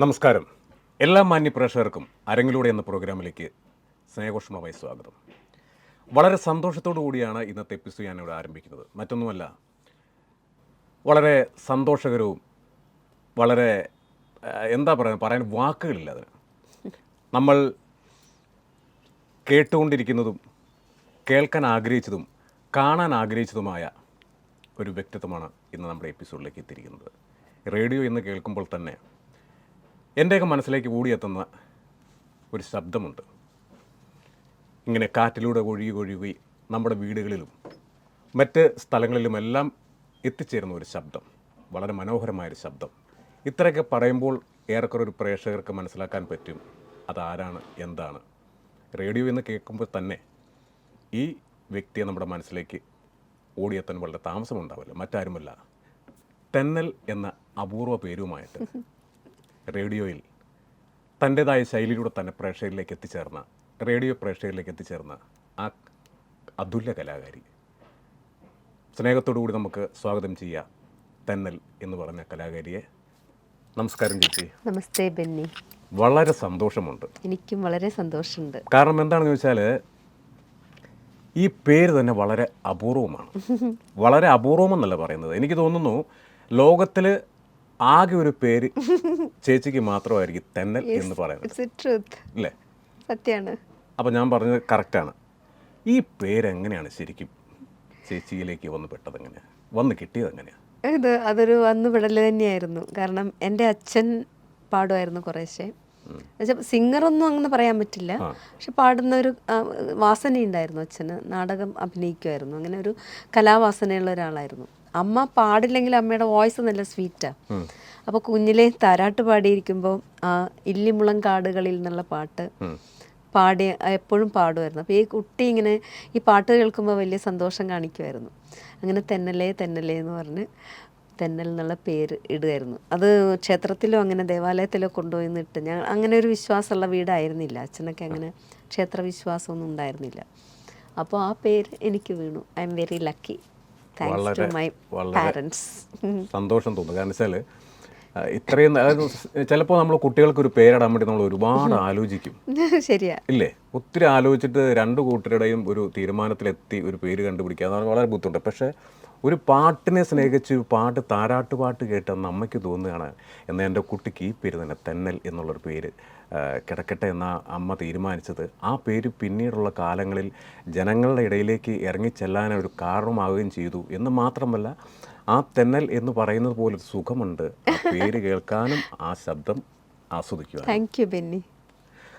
നമസ്കാരം. എല്ലാ മാന്യപ്രേക്ഷകർക്കും അരങ്ങിലൂടെ എന്ന പ്രോഗ്രാമിലേക്ക് സ്നേഹോഷ്മമായി സ്വാഗതം. വളരെ സന്തോഷത്തോടു കൂടിയാണ് ഇന്നത്തെ എപ്പിസോഡ് ഞാനിവിടെ ആരംഭിക്കുന്നത്. മറ്റൊന്നുമല്ല വളരെ സന്തോഷകരവും വളരെ എന്താ പറയുക പറയാൻ വാക്കുകളില്ല അതിന്. നമ്മൾ കേട്ടുകൊണ്ടിരിക്കുന്നതും കേൾക്കാൻ ആഗ്രഹിച്ചതും കാണാൻ ആഗ്രഹിച്ചതുമായ ഒരു വ്യക്തിത്വമാണ് ഇന്ന് നമ്മുടെ എപ്പിസോഡിലേക്ക് എത്തിയിരിക്കുന്നത്. റേഡിയോ എന്ന് കേൾക്കുമ്പോൾ തന്നെ എന്റെയൊക്കെ മനസ്സിലേക്ക് ഓടിയെത്തുന്ന ഒരു ശബ്ദമുണ്ട്. ഇങ്ങനെ കാറ്റിലൂടെ ഒഴുകി ഒഴുകി നമ്മുടെ വീടുകളിലും മറ്റ് സ്ഥലങ്ങളിലുമെല്ലാം എത്തിച്ചേരുന്ന ഒരു ശബ്ദം വളരെ മനോഹരമായൊരു ശബ്ദം. ഇത്രയൊക്കെ പറയുമ്പോൾ ഏറെക്കുറെ ഒരു പ്രേക്ഷകർക്ക് മനസ്സിലാക്കാൻ പറ്റും അതാരാണ് എന്താണ്. റേഡിയോ എന്ന് കേൾക്കുമ്പോൾ തന്നെ ഈ വ്യക്തിയെ നമ്മുടെ മനസ്സിലേക്ക് ഓടിയെത്താൻ വളരെ താമസമുണ്ടാവില്ല. മറ്റാരുമല്ല. തെന്നൽ എന്ന അപൂർവ പേരുമായിട്ട് റേഡിയോയിൽ തന്റെതായ ശൈലിയിലൂടെ തന്നെ പ്രേക്ഷകരിലേക്ക് എത്തിച്ചേർന്ന റേഡിയോ പ്രേക്ഷകരിലേക്ക് എത്തിച്ചേർന്ന ആ അതുല്യ കലാകാരി. സ്നേഹത്തോടുകൂടി നമുക്ക് സ്വാഗതം ചെയ്യാം തെന്നൽ എന്ന് പറഞ്ഞ കലാകാരിയെ. നമസ്കാരം ചേച്ചി. നമസ്തേ ബെന്നി. വളരെ സന്തോഷമുണ്ട്. എനിക്കും വളരെ സന്തോഷമുണ്ട്. കാരണം എന്താണെന്ന് ചോദിച്ചാൽ ഈ പേര് തന്നെ വളരെ അപൂർവമാണ്. വളരെ അപൂർവമെന്നല്ല പറയുന്നത്. എനിക്ക് തോന്നുന്നു ലോകത്തിൽ ആകെ ഒരു പേര് ചേച്ചിക്ക് മാത്രമായിരിക്കും തെന്നൽ എന്ന് പറയുന്നത്. അല്ലേ സത്യമാണ് അപ്പോൾ ഞാൻ പറഞ്ഞത് കറക്റ്റാണ് ഈ പേരെങ്ങനെയാണ് ശരിക്കും ചേച്ചിയിലേക്ക് വന്ന് പെട്ടത് എങ്ങനെയാണ് വന്ന് കിട്ടിയത് എങ്ങനെയാണ് ഇത് അതൊരു വന്നു വിടൽ തന്നെയായിരുന്നു. കാരണം എന്റെ അച്ഛൻ പാടുമായിരുന്നു കുറേശ്ശെ. സിംഗറൊന്നും അങ്ങനെ പറയാൻ പറ്റില്ല. പക്ഷെ പാടുന്ന ഒരു വാസനയുണ്ടായിരുന്നു അച്ഛന്. നാടകം അഭിനയിക്കുമായിരുന്നു. അങ്ങനെ ഒരു കലാവാസനയുള്ള ഒരാളായിരുന്നു. അമ്മ പാടില്ലെങ്കിൽ അമ്മയുടെ വോയിസ് നല്ല സ്വീറ്റാണ് അപ്പോൾ കുഞ്ഞിലെ താരാട്ട് പാടിയിരിക്കുമ്പോൾ ആ ഇല്ലിമുളം കാടുകളിൽ എന്നുള്ള പാട്ട് പാടി എപ്പോഴും പാടുമായിരുന്നു. അപ്പോൾ ഈ കുട്ടി ഇങ്ങനെ ഈ പാട്ട് കേൾക്കുമ്പോൾ വലിയ സന്തോഷം കാണിക്കുമായിരുന്നു. അങ്ങനെ തെന്നലേ തെന്നലേ എന്ന് പറഞ്ഞ് തെന്നൽ എന്നുള്ള പേര് ഇടുമായിരുന്നു. അത് ക്ഷേത്രത്തിലോ അങ്ങനെ ദേവാലയത്തിലോ കൊണ്ടുപോയി ഇട്ട് ഞാൻ അങ്ങനെ ഒരു വിശ്വാസമുള്ള വീടായിരുന്നില്ല. അച്ഛനൊക്കെ അങ്ങനെ ക്ഷേത്ര വിശ്വാസമൊന്നും ഉണ്ടായിരുന്നില്ല. അപ്പോൾ ആ പേര് എനിക്ക് വീണു. ഐ എം വെരി ലക്കി വളരെ- വളരെ സന്തോഷം തോന്നുന്നു കാരണം വെച്ചാൽ ഇത്രയും ചിലപ്പോൾ നമ്മൾ കുട്ടികൾക്ക് ഒരു പേരിടാൻ വേണ്ടി നമ്മൾ ഒരുപാട് ആലോചിക്കും. ശരിയാ. ഇല്ലേ? ഒത്തിരി ആലോചിച്ചിട്ട് രണ്ട് കൂട്ടരുടെയും ഒരു തീരുമാനത്തിലെത്തി ഒരു പേര് കണ്ടുപിടിക്കുക. അതാണ് വളരെ ബുദ്ധിമുട്ട്. പക്ഷേ ഒരു പാട്ടിനെ സ്നേഹിച്ച് പാട്ട് താരാട്ടുപാട്ട് കേട്ടെന്ന് അമ്മയ്ക്ക് തോന്നുകയാണ് എന്നാൽ എന്റെ കുട്ടിക്ക് ഈ പേര് തന്നെ തെന്നൽ എന്നുള്ളൊരു പേര്. കിടക്കട്ടെ എന്ന അമ്മ തീരുമാനിച്ചത്. ആ പേര് പിന്നീടുള്ള കാലങ്ങളിൽ ജനങ്ങളുടെ ഇടയിലേക്ക് ഇറങ്ങിച്ചെല്ലാൻ ഒരു കാരണമാവുകയും ചെയ്തു. എന്ന് മാത്രമല്ല ആ തെന്നൽ എന്ന് പറയുന്നത് പോലെ ഒരു സുഖമുണ്ട്. ആ പേര് കേൾക്കാനും ആ ശബ്ദം ആസ്വദിക്കുക താങ്ക് യു ബെന്നി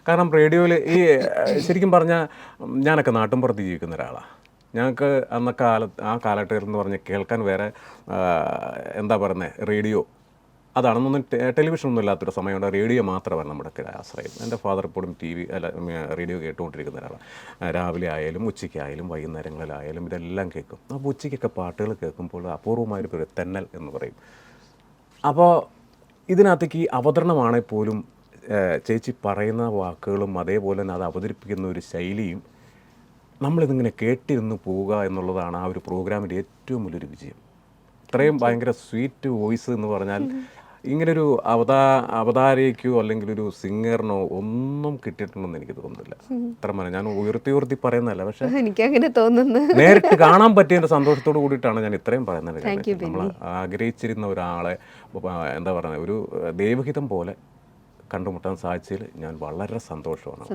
കാരണം റേഡിയോയിൽ ഈ ശരിക്കും പറഞ്ഞാൽ ഞാനൊക്കെ നാട്ടിൻപുറത്ത് ജീവിക്കുന്ന ഒരാളാണ് ഞങ്ങൾക്ക് അന്ന കാല ആ കാലഘട്ടത്തിൽ എന്ന് പറഞ്ഞാൽ കേൾക്കാൻ വേറെ എന്താ പറയുന്നത് റേഡിയോ അതാണെന്നൊന്നും ടെലിവിഷൻ ഒന്നും ഇല്ലാത്തൊരു സമയമുണ്ട്. റേഡിയോ മാത്രമാണ് നമ്മുടെ ആശ്രയം. എന്റെ ഫാദർ എപ്പോഴും ടി വി അല്ല റേഡിയോ കേട്ടുകൊണ്ടിരിക്കുന്ന ഒരാളാണ്. രാവിലെ ആയാലും ഉച്ചയ്ക്കായാലും വൈകുന്നേരങ്ങളിലായാലും ഇതെല്ലാം കേൾക്കും. അപ്പോൾ ഉച്ചയ്ക്കൊക്കെ പാട്ടുകൾ കേൾക്കുമ്പോൾ അപൂർവമായൊരു പേര് തെന്നൽ എന്ന് പറയും. അപ്പോൾ ഇതിനകത്തേക്ക് ഈ അവതരണമാണെങ്കിൽ പോലും ചേച്ചി പറയുന്ന വാക്കുകളും അതേപോലെ തന്നെ അത് അവതരിപ്പിക്കുന്ന ഒരു ശൈലിയും നമ്മളിതിങ്ങനെ കേട്ടിരുന്നു പോവുക എന്നുള്ളതാണ് ആ ഒരു പ്രോഗ്രാമിന്റെ ഏറ്റവും വലിയൊരു വിജയം. ഇത്രയും ഭയങ്കര സ്വീറ്റ് വോയിസ് എന്ന് പറഞ്ഞാൽ ഇങ്ങനൊരു അവതാ അവതാരയ്ക്കോ അല്ലെങ്കിൽ ഒരു സിംഗറിനോ ഒന്നും കിട്ടിയിട്ടുണ്ടെന്ന് എനിക്ക് തോന്നുന്നില്ല. അത്ര മന ഞാൻ ഉയർത്തി ഉയർത്തി പറയുന്നതല്ല പക്ഷെ എനിക്ക് അങ്ങനെ തോന്നുന്നു. നേരിട്ട് കാണാൻ പറ്റിയതിന്റെ സന്തോഷത്തോട് കൂടിയിട്ടാണ് ഞാൻ ഇത്രയും പറയുന്നത് നമ്മൾ ആഗ്രഹിച്ചിരുന്ന ഒരാളെ എന്താ പറയുക ഒരു ദൈവഹിതം പോലെ കണ്ടുമുട്ടാൻ സാധിച്ചതിൽ ഞാൻ വളരെ സന്തോഷമാണ്.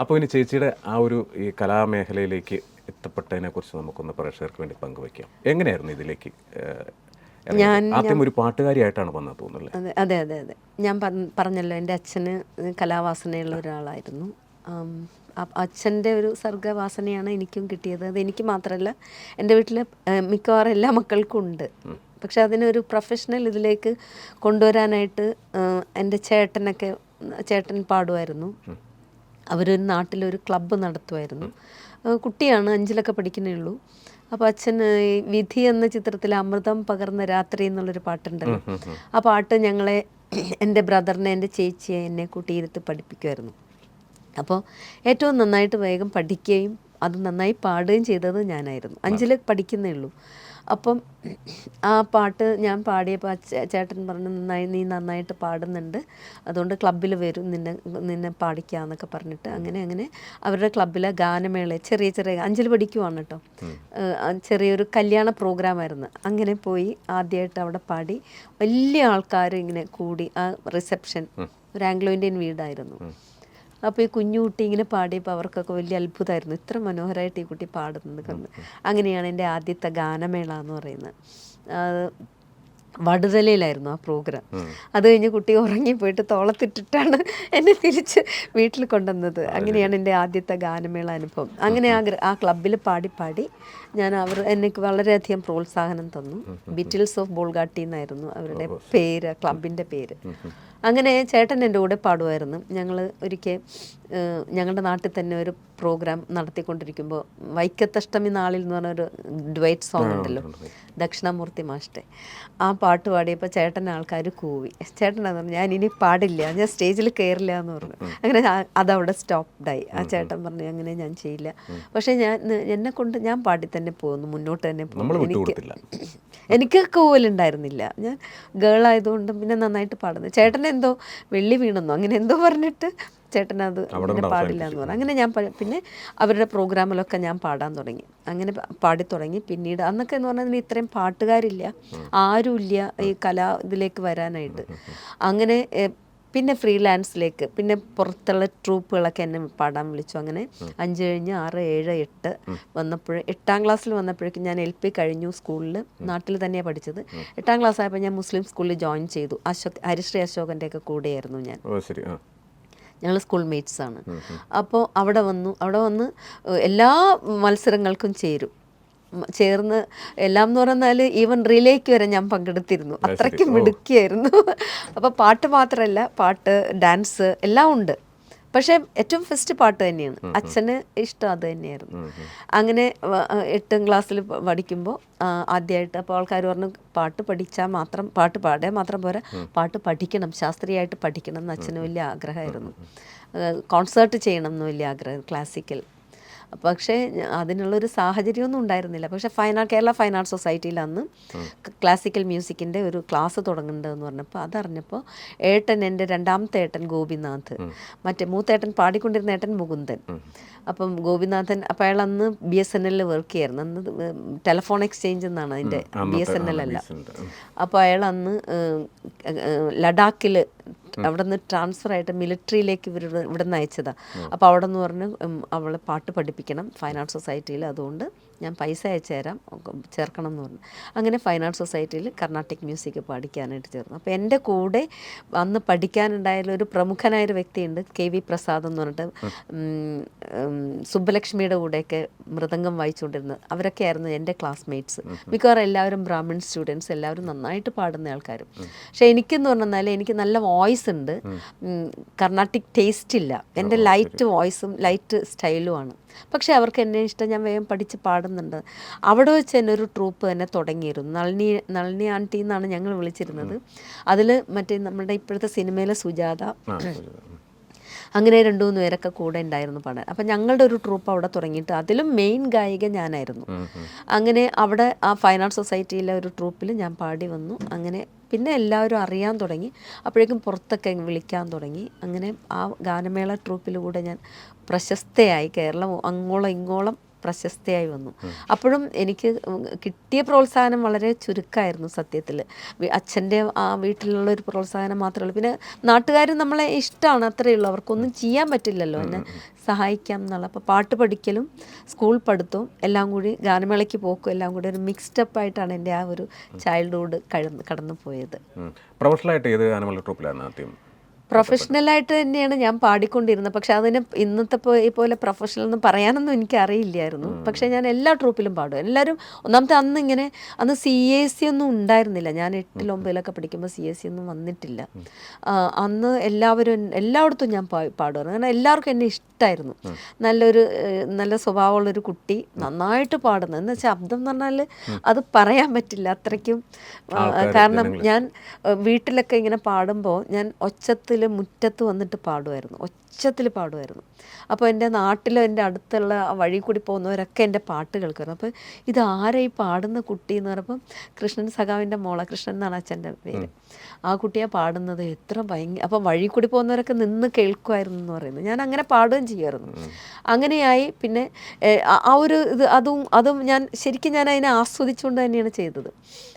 അപ്പോൾ ഇനി ചേച്ചിയുടെ ആ ഒരു ഈ കലാമേഖലയിലേക്ക് എത്തപ്പെട്ടതിനെ കുറിച്ച് നമുക്കൊന്ന് പ്രേക്ഷകർക്ക് വേണ്ടി പങ്കുവയ്ക്കാം. എങ്ങനെയായിരുന്നു ഇതിലേക്ക് ഇറങ്ങിയത്? ആദ്യം ഒരു പാട്ടുകാരിയായിട്ടാണ് വന്നത് തോന്നുന്നത് അതെ അതെ അതെ അതെ. ഞാൻ പറഞ്ഞല്ലോ എന്റെ അച്ഛന് കലാവാസനയുള്ള ഒരാളായിരുന്നു. അച്ഛന്റെ ഒരു സർഗവാസനയാണ് എനിക്കും കിട്ടിയത്. അത് എനിക്ക് മാത്രമല്ല എന്റെ വീട്ടിൽ മിക്കവാറും എല്ലാ മക്കൾക്കും ഉണ്ട്. പക്ഷെ അതിനൊരു പ്രൊഫഷണൽ ഇതിലേക്ക് കൊണ്ടുവരാനായിട്ട് എന്റെ ചേട്ടനൊക്കെ ചേട്ടൻ പാടുമായിരുന്നു. അവരൊരു നാട്ടിലൊരു ക്ലബ്ബ് നടത്തുമായിരുന്നു. കുട്ടിയാണ് അഞ്ചിലൊക്കെ പഠിക്കുന്നേ ഉള്ളൂ. അപ്പോൾ അച്ഛൻ ഈ വിധി എന്ന ചിത്രത്തിൽ അമൃതം പകർന്ന രാത്രി എന്നുള്ളൊരു പാട്ടുണ്ടല്ലോ ആ പാട്ട് ഞങ്ങളെ എന്റെ ബ്രദറിനെ എന്റെ ചേച്ചിയെ എന്നെ കൂട്ടിയിരുത്തി പഠിപ്പിക്കുമായിരുന്നു അപ്പോൾ ഏറ്റവും നന്നായിട്ട് വേഗം പഠിക്കുകയും അത് നന്നായി പാടുകയും ചെയ്തത് ഞാനായിരുന്നു. അഞ്ചിൽ പഠിക്കുന്നേ ഉള്ളൂ. അപ്പം ആ പാട്ട് ഞാൻ പാടിയപ്പോൾ ചേട്ടൻ പറഞ്ഞു നന്നായി നീ നന്നായിട്ട് പാടുന്നുണ്ട്. അതുകൊണ്ട് ക്ലബ്ബിൽ വരും നിന്നെ നിന്നെ പാടിക്കാന്നൊക്കെ പറഞ്ഞിട്ട് അങ്ങനെ അങ്ങനെ അവരുടെ ക്ലബ്ബിലെ ഗാനമേള ചെറിയ ചെറിയ അഞ്ചിൽ പഠിക്കുവാണ് കേട്ടോ. ചെറിയൊരു കല്യാണ പ്രോഗ്രാമായിരുന്നു അങ്ങനെ പോയി ആദ്യമായിട്ട് അവിടെ പാടി വലിയ ആൾക്കാർ ഇങ്ങനെ കൂടി ആ റിസപ്ഷൻ ഒരു ആംഗ്ലോ ഇന്ത്യൻ വീടായിരുന്നു. അപ്പോൾ ഈ കുഞ്ഞുകുട്ടി ഇങ്ങനെ പാടിയപ്പോൾ അവർക്കൊക്കെ വലിയ അത്ഭുതമായിരുന്നു. ഇത്ര മനോഹരമായിട്ട് ഈ കുട്ടി പാടുന്നത് കണ്ട്. അങ്ങനെയാണ് എന്റെ ആദ്യത്തെ ഗാനമേള എന്ന് പറയുന്നത്. വടുതലയിലായിരുന്നു ആ പ്രോഗ്രാം. അത് കഴിഞ്ഞ് കുട്ടി ഉറങ്ങിപ്പോയിട്ട് തോളത്തിട്ടിട്ടാണ് എന്നെ തിരിച്ച് വീട്ടിൽ കൊണ്ടുവന്നത്. അങ്ങനെയാണ് എന്റെ ആദ്യത്തെ ഗാനമേള അനുഭവം. അങ്ങനെ ആ ആ ക്ലബ്ബിൽ പാടി പാടി ഞാൻ അവർ എനിക്ക് വളരെയധികം പ്രോത്സാഹനം തന്നു. ബിറ്റിൽസ് ഓഫ് ബോൾഗാട്ടി എന്നായിരുന്നു അവരുടെ പേര് ക്ലബിന്റെ പേര്. അങ്ങനെ ചേട്ടൻ എന്റെ കൂടെ പാടുമായിരുന്നു. ഞങ്ങൾ ഒരിക്കൽ ഞങ്ങളുടെ നാട്ടിൽ തന്നെ ഒരു പ്രോഗ്രാം നടത്തിക്കൊണ്ടിരിക്കുമ്പോൾ വൈക്കത്തഷ്ടമി നാളിൽ എന്ന് പറഞ്ഞൊരു ഡ്വൈറ്റ് സോങ് ഉണ്ടല്ലോ. ദക്ഷിണാമൂർത്തി മാഷ്ടെ. ആ പാട്ട് പാടിയപ്പോൾ ചേട്ടൻ ആൾക്കാർ കൂവി. ചേട്ടനാന്ന് പറഞ്ഞു ഞാൻ ഇനി പാടില്ല ഞാൻ സ്റ്റേജിൽ കയറില്ല എന്ന് പറഞ്ഞു. അങ്ങനെ അതവിടെ സ്റ്റോപ്ഡായി ആ ചേട്ടൻ പറഞ്ഞു അങ്ങനെ ഞാൻ ചെയ്യില്ല. പക്ഷേ ഞാൻ എന്നെ കൊണ്ട് ഞാൻ പാടി തന്നെ പോകുന്നു മുന്നോട്ട് തന്നെ പോകുന്നു. എനിക്ക് എനിക്ക് കൂവലുണ്ടായിരുന്നില്ല. ഞാൻ ഗേൾ ആയതുകൊണ്ടും പിന്നെ നന്നായിട്ട് പാടുന്നു. ചേട്ടൻ എന്തോ വെള്ളി വീണെന്നോ? അങ്ങനെ എന്തോ പറഞ്ഞിട്ട് ചേട്ടൻ അത് പിന്നെ പാടില്ല എന്ന് പറഞ്ഞു. അങ്ങനെ ഞാൻ പിന്നെ അവരുടെ പ്രോഗ്രാമിലൊക്കെ ഞാൻ പാടാൻ തുടങ്ങി. അങ്ങനെ പാടി തുടങ്ങി. പിന്നീട് അന്നൊക്കെ എന്ന് പറഞ്ഞാൽ ഇത്രയും പാട്ടുകാരില്ല. ആരുമില്ല ഈ കലാ ഇതിലേക്ക് വരാനായിട്ട്. അങ്ങനെ പിന്നെ ഫ്രീലാൻസിലേക്ക് പിന്നെ പുറത്തുള്ള ട്രൂപ്പുകളൊക്കെ എന്നെ പാടാൻ വിളിച്ചു. അങ്ങനെ അഞ്ച് കഴിഞ്ഞ് ആറ് ഏഴ് എട്ട് വന്നപ്പോൾ എട്ടാം ക്ലാസ്സിൽ വന്നപ്പോഴേക്കും ഞാൻ എൽ പി കഴിഞ്ഞു സ്കൂളിൽ നാട്ടിൽ തന്നെയാണ് പഠിച്ചത്. എട്ടാം ക്ലാസ് ആയപ്പോൾ ഞാൻ മുസ്ലിം സ്കൂളിൽ ജോയിൻ ചെയ്തു. അശോക് ഹരിശ്രീ അശോകന്റെ ഒക്കെ കൂടെയായിരുന്നു ഞാൻ. ഞങ്ങൾ സ്കൂൾ മേറ്റ്സ് ആണ്. അപ്പോൾ അവിടെ വന്നു. അവിടെ വന്ന് എല്ലാ മത്സരങ്ങൾക്കും ചേരും. ചേർന്ന് എല്ലാം എന്ന് പറഞ്ഞാൽ ഈവൻ റിലേക്ക് വരെ ഞാൻ പങ്കെടുത്തിരുന്നു. അത്രയ്ക്കും മിടുക്കിയായിരുന്നു. അപ്പോൾ പാട്ട് മാത്രമല്ല പാട്ട് ഡാൻസ് എല്ലാം ഉണ്ട്. പക്ഷേ ഏറ്റവും ഫസ്റ്റ് പാട്ട് തന്നെയാണ്. അച്ഛന് ഇഷ്ടം അത് തന്നെയായിരുന്നു. അങ്ങനെ എട്ടും ക്ലാസ്സിൽ പഠിക്കുമ്പോൾ ആദ്യമായിട്ട് അപ്പോൾ ആൾക്കാർ പറഞ്ഞു പാട്ട് പഠിച്ചാൽ മാത്രം പാട്ട് പാടിയാൽ മാത്രം പോരാ. പാട്ട് പഠിക്കണം ശാസ്ത്രീയമായിട്ട് പഠിക്കണം എന്ന് അച്ഛന് വലിയ ആഗ്രഹമായിരുന്നു. കോൺസേർട്ട് ചെയ്യണം എന്ന് വലിയ ആഗ്രഹം ക്ലാസിക്കൽ പക്ഷേ അതിനുള്ളൊരു സാഹചര്യമൊന്നും ഉണ്ടായിരുന്നില്ല. പക്ഷേ fine art Kerala fine art സൊസൈറ്റിയിൽ അന്ന് ക്ലാസിക്കൽ മ്യൂസിക്കിന്റെ ഒരു ക്ലാസ് തുടങ്ങുന്നുണ്ടെന്ന് പറഞ്ഞപ്പോൾ അതറിഞ്ഞപ്പോൾ ഏട്ടൻ എന്റെ രണ്ടാമത്തെ ഏട്ടൻ ഗോപിനാഥ് മറ്റേ മൂത്തേട്ടൻ പാടിക്കൊണ്ടിരുന്ന ഏട്ടൻ മുകുന്ദൻ. അപ്പം ഗോപിനാഥൻ അപ്പോൾ അയാൾ അന്ന് ബി എസ് എൻ എല്ലിൽ വർക്ക് ചെയ്യായിരുന്നു. അന്ന് ടെലഫോൺ എക്സ്ചേഞ്ച് എന്നാണ് അതിന്റെ ബി എസ് എൻ എൽ അല്ല. അപ്പോൾ അയാൾ അന്ന് ലഡാക്കിൽ അവിടെ നിന്ന് ട്രാൻസ്ഫർ ആയിട്ട് മിലിറ്ററിയിലേക്ക് ഇവർ ഇവിടെ നിന്ന് അയച്ചതാണ് അപ്പോൾ അവിടെ നിന്ന് പറഞ്ഞ് അവളെ പാട്ട് പഠിപ്പിക്കണം ഫൈൻ ആർട്ട് സൊസൈറ്റിയിൽ അതുകൊണ്ട് ഞാൻ പൈസ അയച്ചു തരാം. ചേർക്കണം എന്ന് പറഞ്ഞു. അങ്ങനെ ഫൈൻ ആർട്ട് സൊസൈറ്റിയിൽ കർണാട്ടിക് മ്യൂസിക് പഠിക്കാനായിട്ട് ചേർന്നു. അപ്പോൾ എന്റെ കൂടെ അന്ന് പഠിക്കാനുണ്ടായ ഒരു പ്രമുഖനായൊരു വ്യക്തിയുണ്ട് കെ വി പ്രസാദ് എന്ന് പറഞ്ഞിട്ട് സുബ്ബലക്ഷ്മിയുടെ കൂടെയൊക്കെ മൃദംഗം വായിച്ചുകൊണ്ടിരുന്നത് അവരൊക്കെ ആയിരുന്നു എന്റെ ക്ലാസ്മേറ്റ്സ് മിക്കവാറും എല്ലാവരും ബ്രാഹ്മിൺ സ്റ്റുഡൻസ് എല്ലാവരും നന്നായിട്ട് പാടുന്ന ആൾക്കാരും. പക്ഷേ എനിക്കെന്ന് പറഞ്ഞാൽ എനിക്ക് നല്ല വോയിസ് ഉണ്ട്. കർണാട്ടിക് ടേസ്റ്റ് ഇല്ല. എന്റെ ലൈറ്റ് വോയിസും ലൈറ്റ് സ്റ്റൈലുമാണ് പക്ഷേ അവർക്ക് എന്നെ ഇഷ്ടം ഞാൻ വേഗം പഠിച്ച് പാടുന്നുണ്ട്. അവിടെ വെച്ച് തന്നെ ഒരു ട്രൂപ്പ് തന്നെ തുടങ്ങിയിരുന്നു. നളിനി നളിനി ആന്റി എന്നാണ് ഞങ്ങൾ വിളിച്ചിരുന്നത്. അതിൽ മറ്റേ നമ്മുടെ ഇപ്പോഴത്തെ സിനിമയിലെ സുജാത. അങ്ങനെ രണ്ടു മൂന്ന് പേരൊക്കെ കൂടെ ഉണ്ടായിരുന്നു പാടാൻ. അപ്പം ഞങ്ങളുടെ ഒരു ട്രൂപ്പ് അവിടെ തുടങ്ങിയിട്ട് അതിലും മെയിൻ ഗായിക ഞാനായിരുന്നു. അങ്ങനെ അവിടെ ആ ഫൈൻ ആർട്ട് സൊസൈറ്റിയിലെ ഒരു ട്രൂപ്പിൽ ഞാൻ പാടി വന്നു. അങ്ങനെ പിന്നെ എല്ലാവരും അറിയാൻ തുടങ്ങി. അപ്പോഴേക്കും പുറത്തൊക്കെ വിളിക്കാൻ തുടങ്ങി. അങ്ങനെ ആ ഗാനമേള ട്രൂപ്പിലൂടെ ഞാൻ പ്രശസ്തയായി കേരളം അങ്ങോളം ഇങ്ങോളം പ്രശസ്തയായി വന്നു. അപ്പോഴും എനിക്ക് കിട്ടിയ പ്രോത്സാഹനം വളരെ ചുരുക്കമായിരുന്നു സത്യത്തിൽ. അച്ഛന്റെ ആ വീട്ടിലുള്ള ഒരു പ്രോത്സാഹനം മാത്രമേ ഉള്ളൂ. പിന്നെ നാട്ടുകാരും നമ്മളെ ഇഷ്ടമാണ് അത്രയേ ഉള്ളൂ അവർക്കൊന്നും ചെയ്യാൻ പറ്റില്ലല്ലോ. എന്നെ സഹായിക്കാം എന്നുള്ള. അപ്പോൾ പാട്ട് പഠിക്കലും സ്കൂൾ പഠിത്തവും എല്ലാം കൂടി ഗാനമേളയ്ക്ക് പോക്കും എല്ലാം കൂടി ഒരു മിക്സ്ഡ് ആയിട്ടാണ് എന്റെ ആ ഒരു ചൈൽഡ്ഹുഡ് കടന്നു കടന്നു പോയത്. പ്രൊഫഷണലായിട്ട് ഏത് ഗാനമേള ട്രൂപ്പിലാണ് ആദ്യം പ്രൊഫഷണലായിട്ട് തന്നെയാണ് ഞാൻ പാടിക്കൊണ്ടിരുന്നത്. പക്ഷെ അതിന് ഇന്നത്തെ പോലെ പ്രൊഫഷണൽ എന്ന് പറയാനൊന്നും എനിക്ക് അറിയില്ലായിരുന്നു പക്ഷെ ഞാൻ എല്ലാ ട്രൂപ്പിലും പാടും. എല്ലാവരും ഒന്നാമത്തെ അന്ന് ഇങ്ങനെ അന്ന് സി എ സി ഒന്നും ഉണ്ടായിരുന്നില്ല. ഞാൻ എട്ടിൽ ഒമ്പതിലൊക്കെ പഠിക്കുമ്പോൾ സി എസ് സി ഒന്നും വന്നിട്ടില്ല. അന്ന് എല്ലാവരും എല്ലായിടത്തും ഞാൻ പാടുമായിരുന്നു. കാരണം എല്ലാവർക്കും എന്നെ ഇഷ്ടമായിരുന്നു നല്ലൊരു നല്ല സ്വഭാവമുള്ളൊരു കുട്ടി നന്നായിട്ട് പാടുന്നത്. എന്ന് വെച്ചാൽ ശബ്ദം എന്ന് പറഞ്ഞാൽ അത് പറയാൻ പറ്റില്ല അത്രയ്ക്കും. കാരണം ഞാൻ വീട്ടിലൊക്കെ ഇങ്ങനെ പാടുമ്പോൾ ഞാൻ ഒച്ചത്തിൽ ഉച്ചത്തിൽ മുറ്റത്ത് വന്നിട്ട് പാടുമായിരുന്നു. ഒച്ചത്തിൽ പാടുമായിരുന്നു. അപ്പോൾ എന്റെ നാട്ടിലും എന്റെ അടുത്തുള്ള വഴി കൂടി പോകുന്നവരൊക്കെ എന്റെ പാട്ട് കേൾക്കുമായിരുന്നു. അപ്പോൾ ഇത് ആരായി ഈ പാടുന്ന കുട്ടി എന്ന് പറയുമ്പം കൃഷ്ണൻ സഖാവിന്റെ മോള കൃഷ്ണൻ എന്നാണ് അച്ഛന്റെ പേര്. ആ കുട്ടിയെ പാടുന്നത്. എത്ര ഭയങ്കര അപ്പം വഴി കൂടി പോകുന്നവരൊക്കെ നിന്ന് കേൾക്കുമായിരുന്നു എന്ന് പറയുന്നത് ഞാൻ അങ്ങനെ പാടുകയും ചെയ്യുമായിരുന്നു. അങ്ങനെയായി പിന്നെ ആ- ആ ഒരു ഇത് അതും അതും ഞാൻ ശരിക്കും ഞാൻ അതിനെ ആസ്വദിച്ചുകൊണ്ട് തന്നെയാണ് ചെയ്തത്.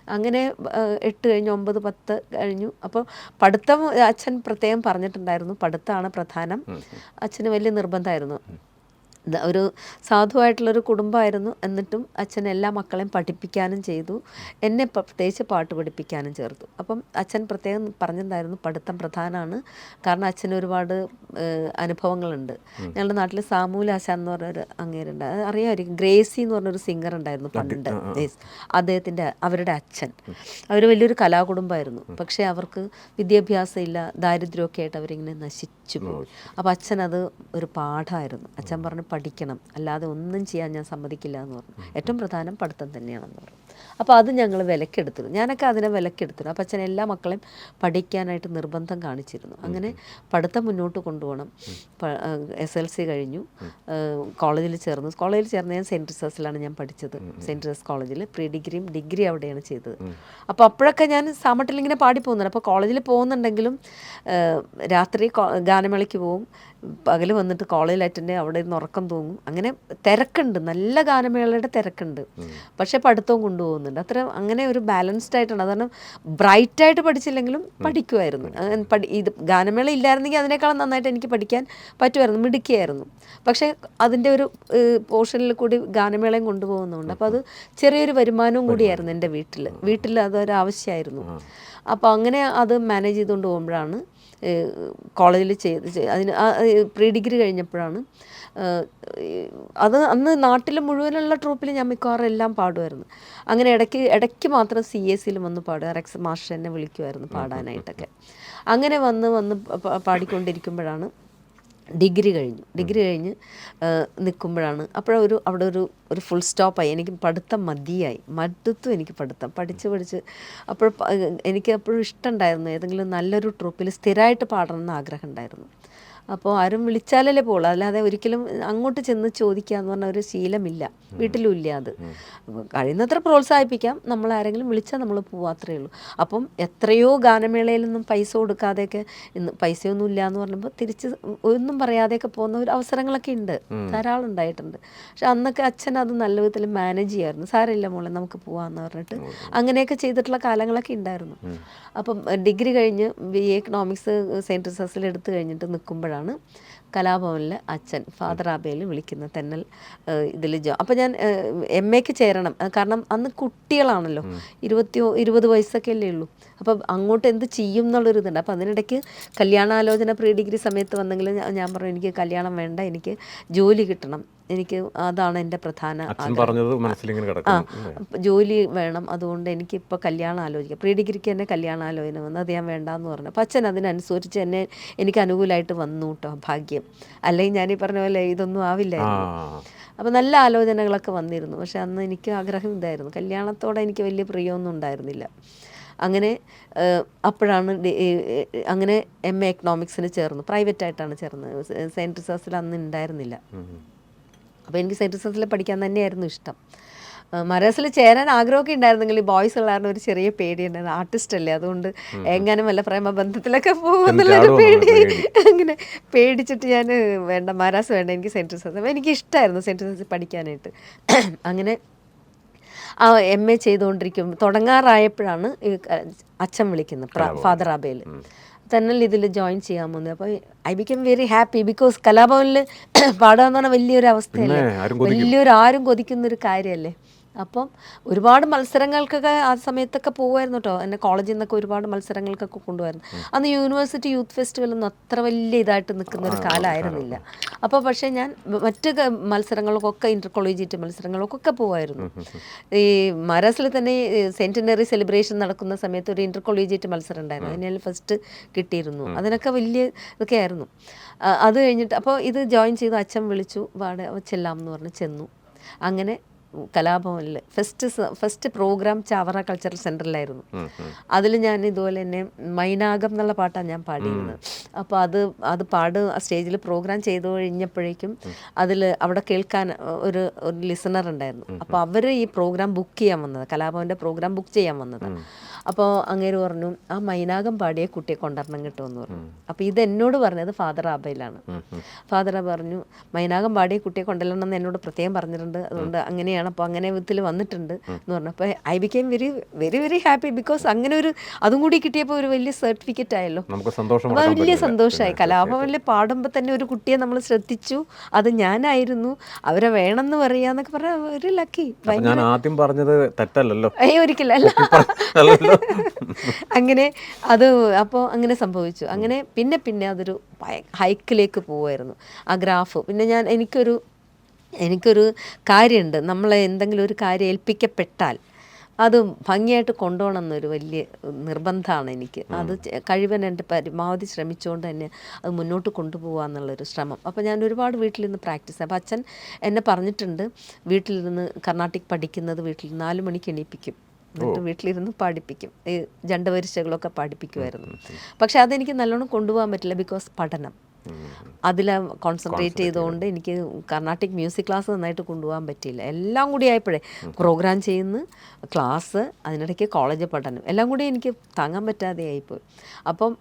അങ്ങനെ എട്ട് കഴിഞ്ഞ് ഒമ്പത് പത്ത് കഴിഞ്ഞു. അപ്പോൾ പഠിത്തം അച്ഛൻ പ്രത്യേകം പറഞ്ഞിട്ടുണ്ടായിരുന്നു. പഠിത്തമാണ് പ്രധാനം. അച്ഛന് വലിയ നിർബന്ധമായിരുന്നു. ഒരു സാധുവായിട്ടുള്ളൊരു കുടുംബമായിരുന്നു. എന്നിട്ടും അച്ഛൻ എല്ലാ മക്കളെയും പഠിപ്പിക്കാനും ചെയ്തു. എന്നെ പ്രത്യേകിച്ച് പാട്ട് പഠിപ്പിക്കാനും ചേർത്തു. അപ്പം അച്ഛൻ പ്രത്യേകം പറഞ്ഞിട്ടുണ്ടായിരുന്നു പഠിത്തം പ്രധാനമാണ് കാരണം അച്ഛന് ഒരുപാട് അനുഭവങ്ങളുണ്ട്. ഞങ്ങളുടെ നാട്ടിൽ സാമൂൽ ആശാൻ എന്ന് പറഞ്ഞൊരു അങ്ങേരുണ്ട്. അറിയാമായിരിക്കും. ഗ്രേസി എന്ന് പറഞ്ഞൊരു സിംഗർ ഉണ്ടായിരുന്നു പണ്ട്. അദ്ദേഹത്തിന്റെ അവരുടെ അച്ഛൻ. അവർ വലിയൊരു കലാകുടുംബമായിരുന്നു. പക്ഷേ അവർക്ക് വിദ്യാഭ്യാസം ഇല്ല ദാരിദ്ര്യമൊക്കെ ആയിട്ട് അവരിങ്ങനെ നശിച്ചു പോയി. അപ്പോൾ അച്ഛൻ അത് ഒരു പാഠമായിരുന്നു. അച്ഛൻ പറഞ്ഞു പഠിക്കണം. അല്ലാതെ ഒന്നും ചെയ്യാൻ ഞാൻ സമ്മതിക്കില്ല എന്ന് പറഞ്ഞു. ഏറ്റവും പ്രധാനം പഠിത്തം തന്നെയാണെന്ന് പറഞ്ഞു. അപ്പോൾ അത് ഞങ്ങൾ വിലക്കെടുത്തിരുന്നു. ഞാനൊക്കെ അതിനെ വിലക്കെടുത്തിരുന്നു. അപ്പം അച്ഛൻ എല്ലാ മക്കളെയും പഠിക്കാനായിട്ട് നിർബന്ധം കാണിച്ചിരുന്നു. അങ്ങനെ പഠിത്തം മുന്നോട്ട് കൊണ്ടുപോകണം. എസ് എൽ സി കഴിഞ്ഞു. കോളേജിൽ ചേർന്നു. കോളേജിൽ ചേർന്ന് ഞാൻ സെന്റ് റിസേഴ്സിലാണ് ഞാൻ പഠിച്ചത്. സെന്റ് റിസേഴ്സ് കോളേജിൽ പ്രീ ഡിഗ്രിയും ഡിഗ്രി അവിടെയാണ് ചെയ്തത്. അപ്പോൾ അപ്പോഴൊക്കെ ഞാൻ സാമട്ടിൽ ഇങ്ങനെ പാടി പോകുന്നുണ്ട്. അപ്പോൾ കോളേജിൽ പോകുന്നുണ്ടെങ്കിലും രാത്രി ഗാനമേളയ്ക്ക് പോകും പകൽ വന്നിട്ട് കോളേജിൽ അറ്റൻഡ് അവിടെ നിന്ന് ഉറക്കം തൂങ്ങും. അങ്ങനെ തിരക്കുണ്ട്. നല്ല ഗാനമേളയുടെ തിരക്കുണ്ട്. പക്ഷേ പഠിത്തവും കൊണ്ടുപോകുന്നുണ്ട് അത്ര അങ്ങനെ ഒരു ബാലൻസ്ഡ് ആയിട്ടാണ് അതാണ് ബ്രൈറ്റായിട്ട് പഠിച്ചില്ലെങ്കിലും പഠിക്കുമായിരുന്നു ഇത് ഗാനമേള ഇല്ലായിരുന്നെങ്കിൽ അതിനേക്കാളും നന്നായിട്ട് എനിക്ക് പഠിക്കാൻ പറ്റുമായിരുന്നു. മിടുക്കിയായിരുന്നു. പക്ഷേ അതിന്റെ ഒരു പോർഷനിൽ കൂടി ഗാനമേളയും കൊണ്ടുപോകുന്നുണ്ട്. അപ്പോൾ അത് ചെറിയൊരു വരുമാനവും കൂടിയായിരുന്നു എന്റെ വീട്ടിൽ വീട്ടിൽ അതൊരു ആവശ്യമായിരുന്നു. അപ്പോൾ അങ്ങനെ അത് മാനേജ് ചെയ്തുകൊണ്ട് പോകുമ്പോഴാണ് കോളേജിൽ ചെയ്ത് ചെയ്- അതിന് പ്രീ ഡിഗ്രി കഴിഞ്ഞപ്പോഴാണ് അത് അന്ന് നാട്ടിൽ മുഴുവനുള്ള ട്രൂപ്പിൽ ഞാൻ മിക്കവാറും എല്ലാം പാടുമായിരുന്നു. അങ്ങനെ ഇടയ്ക്ക് ഇടയ്ക്ക് മാത്രം സി എസ് സിയിൽ വന്ന് പാടുക റെക്സ് മാസ്റ്റർ എന്നെ വിളിക്കുമായിരുന്നു പാടാനായിട്ടൊക്കെ. അങ്ങനെ വന്ന് വന്ന് പാടിക്കൊണ്ടിരിക്കുമ്പോഴാണ് ഡിഗ്രി കഴിഞ്ഞു. ഡിഗ്രി കഴിഞ്ഞ് നിൽക്കുമ്പോഴാണ് അപ്പോഴൊരു അവിടെ ഒരു ഒരു ഫുൾ സ്റ്റോപ്പായി എനിക്ക് പഠിത്തം മതിയായി. മടുത്തു എനിക്ക് പഠിത്തം. പഠിച്ച് പഠിച്ച് അപ്പോൾ എനിക്ക് അപ്പോഴും ഇഷ്ടമുണ്ടായിരുന്നു ഏതെങ്കിലും നല്ലൊരു ട്രൂപ്പിൽ സ്ഥിരമായിട്ട് പാടണം എന്ന് ആഗ്രഹം ഉണ്ടായിരുന്നു. അപ്പോൾ ആരും വിളിച്ചാലല്ലേ പോകുള്ളൂ അല്ലാതെ ഒരിക്കലും അങ്ങോട്ട് ചെന്ന് ചോദിക്കുക എന്ന് പറഞ്ഞ ഒരു ശീലമില്ല. വീട്ടിലും ഇല്ല അത്. കഴിയുന്നത്ര പ്രോത്സാഹിപ്പിക്കാം. നമ്മൾ ആരെങ്കിലും വിളിച്ചാൽ നമ്മൾ പോവാത്രേ ഉള്ളൂ. അപ്പം എത്രയോ ഗാനമേളയിലൊന്നും പൈസ കൊടുക്കാതെയൊക്കെ ഇന്ന് പൈസയൊന്നും ഇല്ല എന്ന് പറഞ്ഞപ്പോൾ തിരിച്ച് ഒന്നും പറയാതെയൊക്കെ പോകുന്ന ഒരു അവസരങ്ങളൊക്കെ ഉണ്ട്. ധാരാളം ഉണ്ടായിട്ടുണ്ട്. പക്ഷെ അന്നൊക്കെ അച്ഛൻ അത് നല്ല വിധത്തിൽ മാനേജ് ചെയ്യായിരുന്നു. സാരമില്ല മോളെ നമുക്ക് പോവാന്ന് പറഞ്ഞിട്ട്. അങ്ങനെയൊക്കെ ചെയ്തിട്ടുള്ള കാലങ്ങളൊക്കെ ഉണ്ടായിരുന്നു. അപ്പം ഡിഗ്രി കഴിഞ്ഞ് ബി എ എക്കണോമിക്സ് സെന്റ് റിസർസിൽ എടുത്തു കഴിഞ്ഞിട്ട് നിൽക്കുമ്പോഴാണ് കലാഭവനിൽ അച്ഛൻ ഫാദർ ആബേൽ വിളിക്കുന്ന തെന്നൽ ഇതിൽ ജോ അപ്പോൾ ഞാൻ എം എക്ക് ചേരണം. കാരണം അന്ന് കുട്ടികളാണല്ലോ. ഇരുപത്തി ഇരുപത് വയസ്സൊക്കെ അല്ലേ ഉള്ളൂ. അപ്പം അങ്ങോട്ട് എന്ത് ചെയ്യും എന്നുള്ളൊരു ഇതുണ്ട് അപ്പോൾ അതിനിടയ്ക്ക് കല്യാണാലോചന പ്രീ ഡിഗ്രി സമയത്ത് വന്നെങ്കിൽ ഞാൻ പറഞ്ഞു എനിക്ക് കല്യാണം വേണ്ട. എനിക്ക് ജോലി കിട്ടണം. എനിക്ക് അതാണ് എന്റെ പ്രധാന കിടക്കുന്നു. ജോലി വേണം. അതുകൊണ്ട് എനിക്ക് ഇപ്പോൾ കല്യാണം ആലോചിക്കാം. പ്രീ ഡിഗ്രിക്ക് തന്നെ കല്യാണം ആലോചന വന്നു. അത് ഞാൻ വേണ്ടാന്ന് പറഞ്ഞു. അപ്പം അച്ഛൻ അതിനനുസരിച്ച് എന്നെ എനിക്ക് അനുകൂലമായിട്ട് വന്നു കേട്ടോ ഭാഗ്യം. അല്ലെങ്കിൽ ഞാൻ ഈ പറഞ്ഞ പോലെ ഇതൊന്നും ആവില്ലായിരുന്നു. അപ്പോൾ നല്ല ആലോചനകളൊക്കെ വന്നിരുന്നു. പക്ഷെ അന്ന് എനിക്ക് ആഗ്രഹം ഇതായിരുന്നു. കല്യാണത്തോടെ എനിക്ക് വലിയ പ്രിയമൊന്നും ഉണ്ടായിരുന്നില്ല. അങ്ങനെ അപ്പോഴാണ് അങ്ങനെ എം എ എക്കണോമിക്സിന് ചേർന്നു. പ്രൈവറ്റായിട്ടാണ് ചേർന്നത്. സെന്റ് റിസേഴ്സിൽ അന്ന് ഉണ്ടായിരുന്നില്ല. അപ്പോൾ എനിക്ക് സെന്റ് ജോസഫിൽ പഠിക്കാൻ തന്നെയായിരുന്നു ഇഷ്ടം. മരാസിൽ ചേരാൻ ആഗ്രഹമൊക്കെ ഉണ്ടായിരുന്നെങ്കിൽ ഈ ബോയ്സ് ഉള്ളായിരുന്നു ഒരു ചെറിയ പേടിയുണ്ടായിരുന്നു ആർട്ടിസ്റ്റ് അല്ലേ? അതുകൊണ്ട് എങ്ങനെയും വല്ല പ്രേമബന്ധത്തിലൊക്കെ പോകുമെന്നുള്ളൊരു പേടി. അങ്ങനെ പേടിച്ചിട്ട് ഞാൻ വേണ്ട മരാസ് വേണ്ട എനിക്ക് സെന്റ് ജോസഫ് എനിക്ക് ഇഷ്ടമായിരുന്നു സെന്റ് ജോസഫ് പഠിക്കാനായിട്ട്. അങ്ങനെ ആ എം എ ചെയ്തുകൊണ്ടിരിക്കും. തുടങ്ങാറായപ്പോഴാണ് അച്ഛൻ വിളിക്കുന്നത് ഫാദർ ആബേൽ തന്നെ ഇതിൽ ജോയിൻ ചെയ്യാൻ പോകുന്നത് അപ്പോൾ I become very happy because കലാഭവനിൽ പാടുക എന്ന് പറഞ്ഞാൽ വലിയൊരു അവസ്ഥയല്ലേ. വലിയൊരു ആരും കൊതിക്കുന്ന ഒരു കാര്യമല്ലേ അപ്പം ഒരുപാട് മത്സരങ്ങൾക്കൊക്കെ ആ സമയത്തൊക്കെ പോകുമായിരുന്നു കേട്ടോ എന്നെ കോളേജിൽ നിന്നൊക്കെ ഒരുപാട് മത്സരങ്ങൾക്കൊക്കെ കൊണ്ടുപോയിരുന്നു അന്ന് യൂണിവേഴ്സിറ്റി യൂത്ത് ഫെസ്റ്റിവലൊന്നും അത്ര വലിയ ഇതായിട്ട് നിൽക്കുന്ന ഒരു കാലമായിരുന്നില്ല. അപ്പോൾ പക്ഷേ ഞാൻ മറ്റ് മത്സരങ്ങൾക്കൊക്കെ ഇന്റർ കോളേജിയറ്റ് മത്സരങ്ങൾക്കൊക്കെ പോകുമായിരുന്നു ഈ മരാസിൽ തന്നെ സെന്റിനറി സെലിബ്രേഷൻ നടക്കുന്ന സമയത്ത് ഒരു ഇന്റർ കോളേജിയറ്റ് മത്സരം ഉണ്ടായിരുന്നു. അതിനെല്ലാം ഫസ്റ്റ് കിട്ടിയിരുന്നു. അതിനൊക്കെ വലിയ ഇതൊക്കെ ആയിരുന്നു. അത് കഴിഞ്ഞിട്ട് അപ്പോൾ ഇത് ജോയിൻ ചെയ്ത്. അച്ഛൻ വിളിച്ചു. വാട ചെല്ലാം എന്ന് പറഞ്ഞ് ചെന്നു. അങ്ങനെ കലാഭവനിൽ first first program Chavara cultural സെന്ററിലായിരുന്നു അതിൽ ഞാൻ ഇതുപോലെ തന്നെ മൈനാകം എന്നുള്ള പാട്ടാണ് ഞാൻ പാടിയിരുന്നത്. അപ്പോൾ അത് അത് പാട് സ്റ്റേജിൽ പ്രോഗ്രാം ചെയ്തു കഴിഞ്ഞപ്പോഴേക്കും അതിൽ അവിടെ കേൾക്കാൻ ഒരു ഒരു ലിസണർ ഉണ്ടായിരുന്നു. അപ്പോൾ അവർ ഈ പ്രോഗ്രാം ബുക്ക് ചെയ്യാൻ വന്നത് കലാഭവന്റെ പ്രോഗ്രാം ബുക്ക് ചെയ്യാൻ വന്നത്. അപ്പോൾ അങ്ങേര് പറഞ്ഞു ആ മൈനാകം പാടിയ കുട്ടിയെ കൊണ്ടുവരണം കിട്ടുമെന്ന് പറഞ്ഞു. അപ്പോൾ ഇത് എന്നോട് പറഞ്ഞത് ഫാദർ ആബയിലാണ്. ഫാദർ പറഞ്ഞു മൈനാകം പാടിയ കുട്ടിയെ കൊണ്ടുവരണം എന്ന് എന്നോട് പ്രത്യേകം പറഞ്ഞിട്ടുണ്ട്. അതുകൊണ്ട് അങ്ങനെയാണ് അപ്പോൾ അങ്ങനെ വിധത്തിൽ വന്നിട്ടുണ്ട് എന്ന് പറഞ്ഞു. അപ്പോൾ I became very very very happy because അങ്ങനെ ഒരു അതും കൂടി കിട്ടിയപ്പോൾ ഒരു വലിയ സർട്ടിഫിക്കറ്റ് ആയല്ലോ. അപ്പോൾ വലിയ. സന്തോഷമായി കലാഭവനിൽ പാടുമ്പോൾ തന്നെ ഒരു കുട്ടിയെ നമ്മൾ ശ്രദ്ധിച്ചു. അത് ഞാനായിരുന്നു. അവരെ വേണമെന്ന് പറയാന്നൊക്കെ പറഞ്ഞാൽ ഒരു ലക്കി ഞാൻ ആദ്യം പറഞ്ഞത് തെറ്റല്ലല്ലോ. അയ്യോ ഒരിക്കലല്ല. അങ്ങനെ അത് അപ്പോൾ അങ്ങനെ സംഭവിച്ചു. അങ്ങനെ പിന്നെ പിന്നെ അതൊരു ഹൈക്കിലേക്ക് പോവായിരുന്നു. ആ ഗ്രാഫ്. പിന്നെ ഞാൻ എനിക്കൊരു എനിക്കൊരു കാര്യമുണ്ട് നമ്മളെ എന്തെങ്കിലും ഒരു കാര്യം ഏൽപ്പിക്കപ്പെട്ടാൽ അത് ഭംഗിയായിട്ട് കൊണ്ടുപോകണം എന്നൊരു വലിയ നിർബന്ധമാണ് എനിക്ക്. അത് കഴിവൻ എന്റെ പരമാവധി ശ്രമിച്ചുകൊണ്ട് തന്നെ അത് മുന്നോട്ട് കൊണ്ടുപോകുക എന്നുള്ളൊരു ശ്രമം. അപ്പോൾ ഞാൻ ഒരുപാട് വീട്ടിലിരുന്ന് പ്രാക്ടീസ് അപ്പോൾ അച്ഛൻ എന്നെ പറഞ്ഞിട്ടുണ്ട് വീട്ടിലിരുന്ന് കർണാട്ടിക് പഠിക്കുന്നത് വീട്ടിൽ നാല് മണിക്ക് എണീപ്പിക്കും. എന്നിട്ട് വീട്ടിലിരുന്ന് പാടിപ്പിക്കും ഈ ജണ്ടവരിശകളൊക്കെ പാടിപ്പിക്കുമായിരുന്നു പക്ഷെ അതെനിക്ക് നല്ലോണം കൊണ്ടുപോകാൻ പറ്റില്ല ബിക്കോസ് പഠനം. അതിൽ കോൺസെൻട്രേറ്റ് ചെയ്തുകൊണ്ട് എനിക്ക് കർണാട്ടിക് മ്യൂസിക് ക്ലാസ് നന്നായിട്ട് കൊണ്ടുപോകാൻ പറ്റിയില്ല. എല്ലാം കൂടി ആയപ്പോഴേ പ്രോഗ്രാം ചെയ്യുന്നു ക്ലാസ് അതിനിടയ്ക്ക് കോളേജ് പഠനം. എല്ലാം കൂടി എനിക്ക് താങ്ങാൻ പറ്റാതെ ആയിപ്പോയി. അപ്പം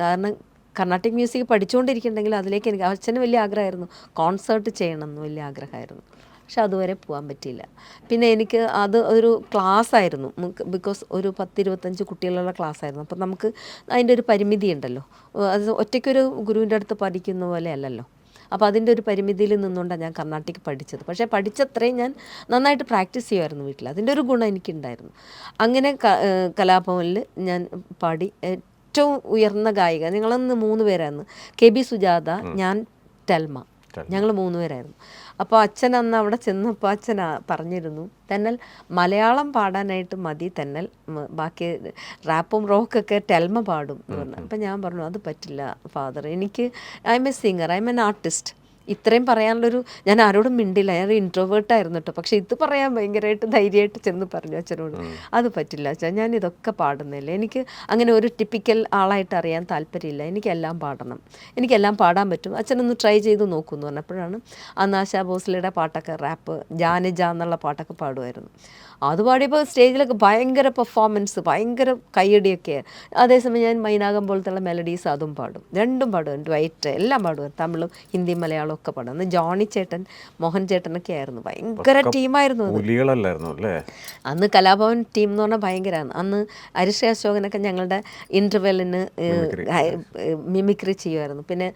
കാരണം കർണാട്ടിക് മ്യൂസിക് പഠിച്ചുകൊണ്ടിരിക്കുന്നുണ്ടെങ്കിൽ അതിലേക്ക് എനിക്ക് അച്ഛന് വലിയ ആഗ്രഹമായിരുന്നു. കോൺസേർട്ട് ചെയ്യണം എന്ന് വലിയ ആഗ്രഹമായിരുന്നു. പക്ഷെ അതുവരെ പോകാൻ പറ്റിയില്ല. പിന്നെ എനിക്ക് അത് ഒരു ക്ലാസ് ആയിരുന്നു ബിക്കോസ് ഒരു പത്തിരുപത്തഞ്ച് കുട്ടികളുള്ള ക്ലാസ് ആയിരുന്നു അപ്പം നമുക്ക് അതിന്റെ ഒരു പരിമിതി ഉണ്ടല്ലോ. അത് ഒറ്റയ്ക്കൊരു ഗുരുവിന്റെ അടുത്ത് പഠിക്കുന്ന പോലെ അല്ലല്ലോ. അപ്പോൾ അതിന്റെ ഒരു പരിമിതിയിൽ നിന്നുകൊണ്ടാണ് ഞാൻ കർണാട്ടിക് പഠിച്ചത്. പക്ഷേ പഠിച്ചത്രയും ഞാൻ നന്നായിട്ട് പ്രാക്ടീസ് ചെയ്യുമായിരുന്നു വീട്ടിൽ. അതിന്റെ ഒരു ഗുണം എനിക്കുണ്ടായിരുന്നു. അങ്ങനെ കലാഭവനിൽ ഞാൻ പാടി ഏറ്റവും ഉയർന്ന ഗായിക. നിങ്ങളന്ന് മൂന്ന് പേരായിരുന്നു കെ ബി സുജാത ഞാൻ ടെൽമ. ഞങ്ങൾ മൂന്ന് പേരായിരുന്നു അപ്പോൾ അച്ഛൻ അന്ന് അവിടെ ചെന്നപ്പോൾ അച്ഛൻ പറഞ്ഞിരുന്നു തന്നൽ മലയാളം പാടാനായിട്ട് മതി തന്നൽ ബാക്കി റാപ്പും റോക്കൊക്കെ ടെൽമ പാടും എന്ന് പറഞ്ഞു. അപ്പം ഞാൻ പറഞ്ഞു അത് പറ്റില്ല ഫാദർ. എനിക്ക് I am a singer I am an artist. ഇത്രയും പറയാനുള്ളൊരു ഞാൻ ആരോടും മിണ്ടില്ല. ഞാൻ ഇൻട്രോവേർട്ടായിരുന്നു കേട്ടോ. പക്ഷെ ഇത് പറയാൻ ഭയങ്കരമായിട്ട് ധൈര്യമായിട്ട് ചെന്ന് പറഞ്ഞു അച്ഛനോട്. അത് പറ്റില്ല അച്ഛൻ ഞാൻ ഇതൊക്കെ പാടുന്നില്ല എനിക്ക് അങ്ങനെ ഒരു ടിപ്പിക്കൽ ആളായിട്ട് അറിയാൻ താല്പര്യമില്ല. എനിക്കെല്ലാം പാടണം. എനിക്കെല്ലാം പാടാൻ പറ്റും. അച്ഛനൊന്ന് ട്രൈ ചെയ്ത് നോക്കൂ എന്ന് പറഞ്ഞപ്പോഴാണ് അന്ന് ആശാ ഭോസ്ലയുടെ പാട്ടൊക്കെ റാപ്പ് ജാനജ എന്നുള്ള പാട്ടൊക്കെ പാടുമായിരുന്നു. അത് പാടിയപ്പോൾ സ്റ്റേജിലൊക്കെ ഭയങ്കര പെർഫോമൻസ് ഭയങ്കര കയ്യടിയൊക്കെ. അതേസമയം ഞാൻ മൈനാകം പോലത്തുള്ള മെലഡീസ് അതും പാടും. രണ്ടും പാടും ഡ്വൈറ്റ് എല്ലാം പാടും. തമിഴും ഹിന്ദി മലയാളം ഒക്കെ പാടും. അന്ന് ജോണി ചേട്ടൻ മോഹൻ ചേട്ടനൊക്കെ ആയിരുന്നു. ഭയങ്കര ടീമായിരുന്നു അന്ന് കലാഭവൻ ടീം എന്ന് പറഞ്ഞാൽ ഭയങ്കരമാണ് അന്ന് അരിഷ അശോകനൊക്കെ ഞങ്ങളുടെ ഇന്റർവെല്ലിന് മിമിക്രി ചെയ്യുമായിരുന്നു. പിന്നെ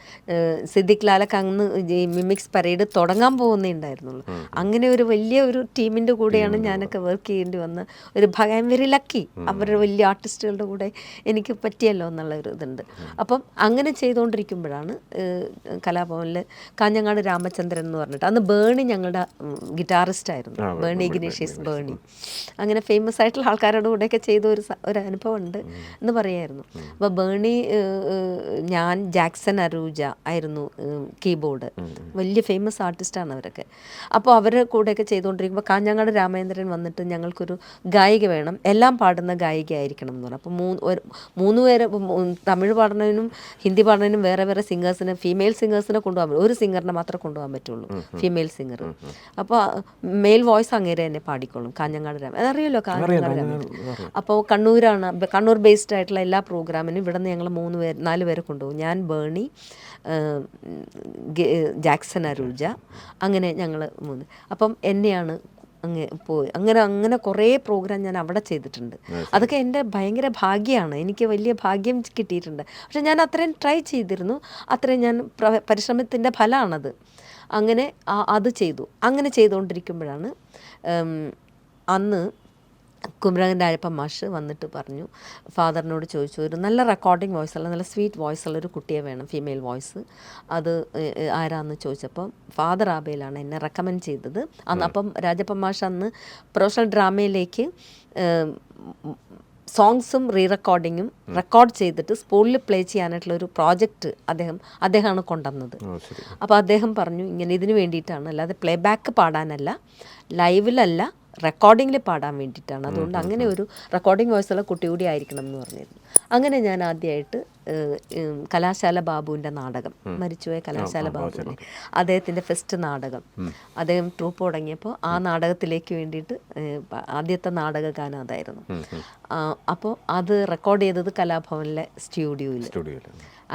സിദ്ദിഖ് ലാലൊക്കെ അന്ന് ഈ മിമിക്സ് പരേഡ് തുടങ്ങാൻ പോകുന്നേ ഉണ്ടായിരുന്നുള്ളൂ. അങ്ങനെ ഒരു വലിയ ഒരു ടീമിന്റെ കൂടെയാണ് ഞാനൊക്കെ വർക്ക് ചെയ്യേണ്ടി വന്ന ഒരു ഐ എം വെരി ലക്കി അവരുടെ വലിയ ആർട്ടിസ്റ്റുകളുടെ കൂടെ എനിക്ക് പറ്റിയല്ലോ എന്നുള്ള ഒരു ഇതുണ്ട്. അപ്പം അങ്ങനെ ചെയ്തുകൊണ്ടിരിക്കുമ്പോഴാണ് കലാഭവനിൽ കാഞ്ഞങ്ങാട് രാമചന്ദ്രൻ എന്ന് പറഞ്ഞിട്ട് അന്ന് ബേണി ഞങ്ങളുടെ ഗിറ്റാറിസ്റ്റ് ആയിരുന്നു. ബേണി ഇഗ്നേഷ്യസ് ബേണി അങ്ങനെ ഫേമസ് ആയിട്ടുള്ള ആൾക്കാരുടെ കൂടെയൊക്കെ ചെയ്ത ഒരു ഒരു അനുഭവം ഉണ്ട് എന്ന് പറയായിരുന്നു. അപ്പോൾ ബേണി ഞാൻ ജാക്സൺ അരൂജ ആയിരുന്നു കീബോർഡ്. വലിയ ഫേമസ് ആർട്ടിസ്റ്റാണ് അവരൊക്കെ. അപ്പോൾ അവരുടെ കൂടെയൊക്കെ ചെയ്തുകൊണ്ടിരിക്കുമ്പോൾ കാഞ്ഞങ്ങാട് രാമേന്ദ്രൻ വന്നിട്ട് ഞങ്ങൾക്കൊരു ഗായിക വേണം. എല്ലാം പാടുന്ന ഗായിക ആയിരിക്കണം എന്ന് പറഞ്ഞു അപ്പോൾ മൂന്ന് ഒരു മൂന്ന് പേര് തമിഴ് പാടുന്നതിനും ഹിന്ദി പാടുന്നതിനും വേറെ വേറെ സിംഗേഴ്സിന് ഫീമെയിൽ സിംഗേഴ്സിനെ കൊണ്ടുപോകാൻ ഒരു സിംഗറിനെ മാത്രമേ കൊണ്ടുപോകാൻ പറ്റുള്ളൂ. Female singer. അപ്പോൾ മെയിൽ വോയിസ് അങ്ങേരെ തന്നെ പാടിക്കോളും. കാഞ്ഞങ്ങാട് രാമ അതറിയല്ലോ കാഞ്ഞങ്ങാട് രാമ അപ്പോൾ കണ്ണൂരാണ് കണ്ണൂർ ബേസ്ഡ് ആയിട്ടുള്ള എല്ലാ പ്രോഗ്രാമിനും ഇവിടെ നിന്ന് ഞങ്ങൾ മൂന്ന് പേര് നാല് പേരെ കൊണ്ടുപോകും. ഞാൻ ബേണി ജാക്സൺ അരൂജ അങ്ങനെ ഞങ്ങൾ മൂന്ന്. അപ്പം എന്നെയാണ് അങ്ങ് പോയി. അങ്ങനെ അങ്ങനെ കുറേ പ്രോഗ്രാം ഞാൻ അവിടെ ചെയ്തിട്ടുണ്ട്. അതൊക്കെ എന്റെ ഭയങ്കര ഭാഗ്യമാണ് എനിക്ക് വലിയ ഭാഗ്യം കിട്ടിയിട്ടുണ്ട്. പക്ഷെ ഞാൻ അത്രയും ട്രൈ ചെയ്തിരുന്നു. അത്രയും ഞാൻ പരിശ്രമത്തിന്റെ ഫലമാണത് അങ്ങനെ അത് ചെയ്തു. അങ്ങനെ ചെയ്തുകൊണ്ടിരിക്കുമ്പോഴാണ് അന്ന് കുമരകൻ അയപ്പ മാഷ് വന്നിട്ട് പറഞ്ഞു. ഫാദറിനോട് ചോദിച്ചു. ഒരു നല്ല റെക്കോർഡിംഗ് വോയിസ് ഉള്ള നല്ല സ്വീറ്റ് വോയിസ് ഉള്ള ഒരു കുട്ടിയെ വേണം ഫീമെയിൽ വോയിസ് അത് ആരാന്ന് ചോദിച്ചപ്പം ഫാദർ ആബയിലാണ് എന്നെ റെക്കമെൻഡ് ചെയ്തത്. അന്ന് അപ്പം രാജപ്പ മാഷ് അന്ന് പ്രൊഫഷണൽ ഡ്രാമയിലേക്ക് സോങ്സും റീ റെക്കോർഡിങ്ങും റെക്കോർഡ് ചെയ്തിട്ട് സ്കൂളിൽ പ്ലേ ചെയ്യാനായിട്ടുള്ള ഒരു പ്രോജക്റ്റ് അദ്ദേഹം അദ്ദേഹമാണ് കൊണ്ടുവന്നത്. അപ്പോൾ അദ്ദേഹം പറഞ്ഞു ഇങ്ങനെ ഇതിന് വേണ്ടിയിട്ടാണ്. അല്ലാതെ പ്ലേ ബാക്ക് പാടാനല്ല ലൈവിലല്ല റെക്കോർഡിങ്ങിൽ പാടാൻ വേണ്ടിയിട്ടാണ്. അതുകൊണ്ട് അങ്ങനെ ഒരു റെക്കോർഡിംഗ് വോയിസുള്ള കുട്ടി കൂടി ആയിരിക്കണം എന്ന് പറഞ്ഞിരുന്നു. അങ്ങനെ ഞാൻ ആദ്യമായിട്ട് കലാശാല ബാബുവിന്റെ നാടകം. മരിച്ചുപോയ കലാശാല ബാബുവിന്റെ അദ്ദേഹത്തിന്റെ ഫസ്റ്റ് നാടകം. അദ്ദേഹം ട്രൂപ്പ് തുടങ്ങിയപ്പോൾ ആ നാടകത്തിലേക്ക് വേണ്ടിയിട്ട് ആദ്യത്തെ നാടക ഗാനം അതായിരുന്നു അപ്പോൾ അത് റെക്കോർഡ് ചെയ്തത് കലാഭവനിലെ സ്റ്റുഡിയോയിൽ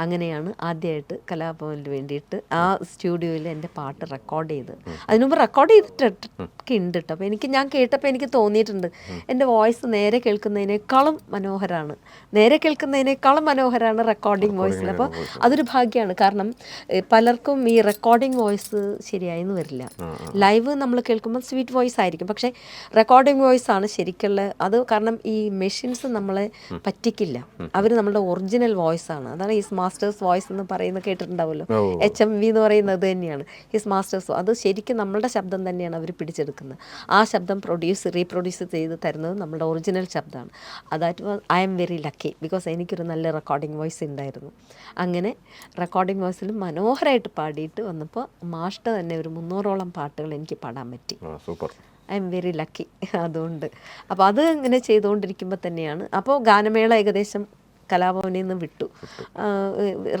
അങ്ങനെയാണ് ആദ്യമായിട്ട് കലാഭവനിൽ വേണ്ടിയിട്ട് ആ സ്റ്റുഡിയോയിൽ എന്റെ പാട്ട് റെക്കോർഡ് ചെയ്ത് അതിനു മുമ്പ് റെക്കോർഡ് ചെയ്തിട്ടൊക്കെ ഉണ്ട് കേട്ടോ. അപ്പോൾ എനിക്ക് ഞാൻ കേട്ടപ്പോൾ എനിക്ക് തോന്നിയിട്ടുണ്ട്. എന്റെ വോയിസ് നേരെ കേൾക്കുന്നതിനേക്കാളും മനോഹരമാണ് നേരെ കേൾക്കുന്നതിനേക്കാളും മനോഹരമാണ് റെക്കോർഡിംഗ് വോയിസ് അപ്പോൾ അതൊരു ഭാഗ്യമാണ് കാരണം പലർക്കും ഈ റെക്കോർഡിംഗ് വോയിസ് ശരിയായെന്ന് വരില്ല. ലൈവ് നമ്മൾ കേൾക്കുമ്പോൾ സ്വീറ്റ് വോയിസ് ആയിരിക്കും. പക്ഷേ റെക്കോർഡിംഗ് വോയിസ് ആണ് ശരിക്കുള്ള അത് കാരണം ഈ മെഷീൻസ് നമ്മളെ പറ്റിക്കില്ല. അവർ നമ്മളുടെ ഒറിജിനൽ വോയിസ് ആണ്. അതാണ് ഹിസ് മാസ്റ്റേഴ്സ് വോയിസ് എന്ന് പറയുന്നത് കേട്ടിട്ടുണ്ടാവുമല്ലോ. എച്ച് എം വി എന്ന് പറയുന്നത് തന്നെയാണ്. ഹിസ് മാസ്റ്റേഴ്സ് അത് ശരിക്കും നമ്മളുടെ ശബ്ദം തന്നെയാണ് അവർ പിടിച്ചെടുക്കുന്നത്. ആ ശബ്ദം പ്രൊഡ്യൂസ് റീപ്രൊഡ്യൂസ് ചെയ്ത് തരുന്നത് നമ്മുടെ ഒറിജിനൽ ശബ്ദമാണ്. അതായത് I am very lucky because എനിക്കൊരു നല്ല റെക്കോർഡിംഗ് വോയിസ് ഉണ്ടായിരുന്നു. അങ്ങനെ റെക്കോർഡിംഗ് വോയിസിൽ മനോഹരമായിട്ട് പാടിയിട്ട് വന്നപ്പോൾ മാഷ്ട തന്നെ ഒരു മുന്നൂറോളം പാട്ടുകൾ എനിക്ക് പാടാൻ പറ്റി. Super. I am very lucky അതുകൊണ്ട്. അപ്പോൾ അത് ഇങ്ങനെ ചെയ്തുകൊണ്ടിരിക്കുമ്പോൾ തന്നെയാണ്. അപ്പോൾ ഗാനമേള ഏകദേശം കലാഭവനിൽ നിന്ന് വിട്ടു.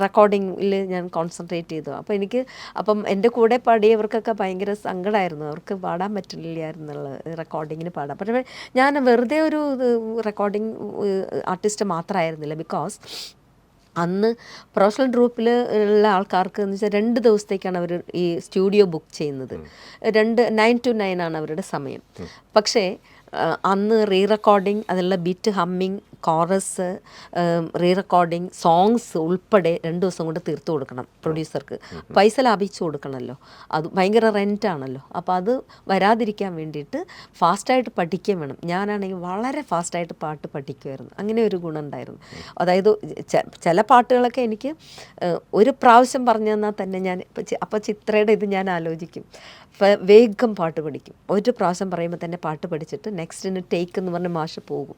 റെക്കോർഡിങ്ങിൽ ഞാൻ കോൺസെൻട്രേറ്റ് ചെയ്തു. അപ്പോൾ എനിക്ക് അപ്പം എന്റെ കൂടെ പാടിയവർക്കൊക്കെ ഭയങ്കര സങ്കടമായിരുന്നു അവർക്ക് പാടാൻ പറ്റില്ലായിരുന്നുള്ള റെക്കോർഡിങ്ങിന് പാടാൻ. പക്ഷേ ഞാൻ വെറുതെ ഒരു റെക്കോർഡിങ് ആർട്ടിസ്റ്റ് മാത്രമായിരുന്നില്ല. ബിക്കോസ് അന്ന് പ്രൊഫഷണൽ ഗ്രൂപ്പിൽ ഉള്ള ആൾക്കാർക്ക് എന്ന് വെച്ചാൽ രണ്ട് ദിവസത്തേക്കാണ് അവർ ഈ സ്റ്റുഡിയോ ബുക്ക് ചെയ്യുന്നത്. രണ്ട് നയൻ ടു നയൻ ആണ് അവരുടെ സമയം. പക്ഷേ അന്ന് റീ റെക്കോർഡിങ് അതിലുള്ള bit humming chorus re recording songs ഉൾപ്പെടെ രണ്ട് ദിവസം കൊണ്ട് തീർത്തു കൊടുക്കണം പ്രൊഡ്യൂസർക്ക്. പൈസ ലാഭിച്ചു കൊടുക്കണമല്ലോ. അത് ഭയങ്കര റെന്റ് ആണല്ലോ. അപ്പോൾ അത് വരാതിരിക്കാൻ വേണ്ടിയിട്ട് ഫാസ്റ്റായിട്ട് പഠിക്കാൻ വേണം. ഞാനാണെങ്കിൽ വളരെ ഫാസ്റ്റായിട്ട് പാട്ട് പഠിക്കുമായിരുന്നു അങ്ങനെ ഒരു ഗുണം ഉണ്ടായിരുന്നു. അതായത് ചില പാട്ടുകളൊക്കെ എനിക്ക് ഒരു പ്രാവശ്യം പറഞ്ഞു തന്നാൽ തന്നെ ഞാൻ അപ്പോൾ ചിത്രയുടെ ഇത് ഞാൻ ആലോചിക്കും. വേഗം പാട്ട് പഠിക്കും. ഒരു പ്രാവശ്യം പറയുമ്പോൾ തന്നെ പാട്ട് പഠിച്ചിട്ട് നെക്സ്റ്റിന് ടേക്ക് എന്ന് പറഞ്ഞ് മാഷ് പോകും.